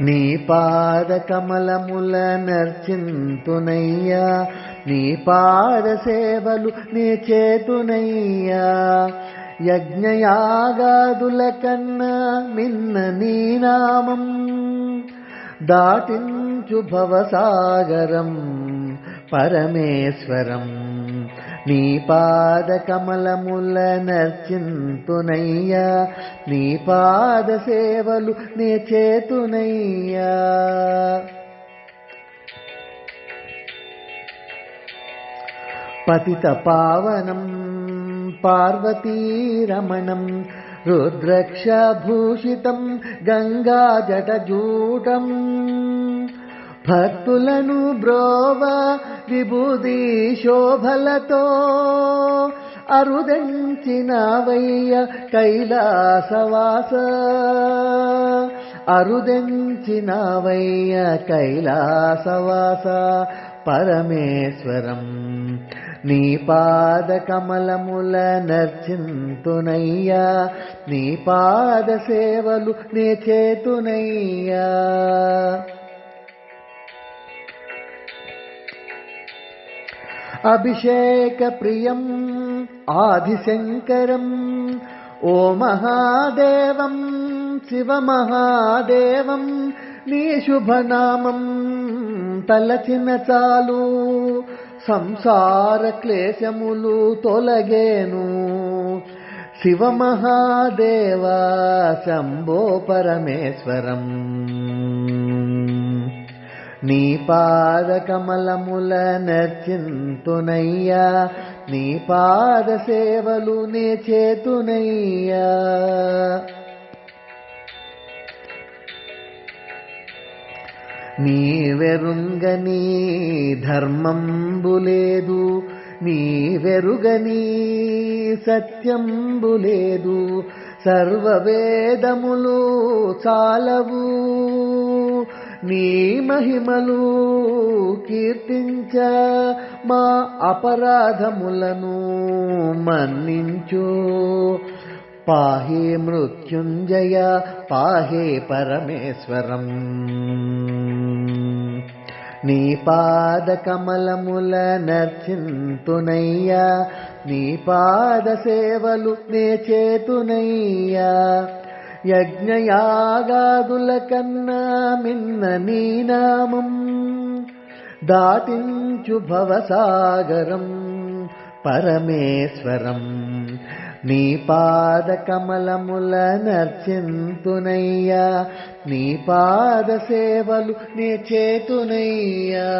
నీ పాద కమలముల నర్చింతునయ్యా. నీ పాద సేవలు నీ చేతునయ్యా. యజ్ఞయాగాదుల కన్నా మిన్న నీ నామం దాటించు భవసాగరం పరమేశ్వరం. నీ పాద కమలముల నర్చింతునయ్యా. నీ పాద సేవలు నీ చేతునయ్యా. పతిత పావనం పార్వతీరమణం రుద్రక్షభూషితం గంగాజటజూటం భక్తులను బ్రోవ విభూది శోభలతో అరుదెంచినవయ్య కైలాసవాస. అరుదెంచినవయ్య కైలాసవాస. పరమేశ్వరం నీ పాద కమలముల నర్చింతునయ్యా. నీ పాద సేవలు నే చేతునయ్యా. అభిషేక ప్రియం ఆదిశంకరం. ఓ మహాదేవం శివ నీ శుభనామం తలచిన చాలు. సంసార క్లేశములు తొలగేను. శివ మహాదేవ శంభో పరమేశ్వరం. నీ పాద కమలముల నర్చింతునయ్యా నీ పాద సేవలు నే చేతునయ్యా. నీ వెరుంగని ధర్మంబులేదు నీ వెరుగని సత్యంబులేదు సర్వవేదములు చాలవు. నీ మహిమలు కీర్తించ మా అపరాధములను మన్నించు. పాహే మృత్యుంజయ పాహే పరమేశ్వరం. నీ పాద కమలముల నర్చింతునయ్యా నీ పాద సేవలు నే చేతునయ్యా. యజ్ఞయాగాదుల కన్నా మిన్న నీనామం దాటించు భవసాగరం పరమేశ్వరం. నీ పాద కమలముల నర్చింతునయ్యా నీ పాద సేవలు నే చేతునయ్యా.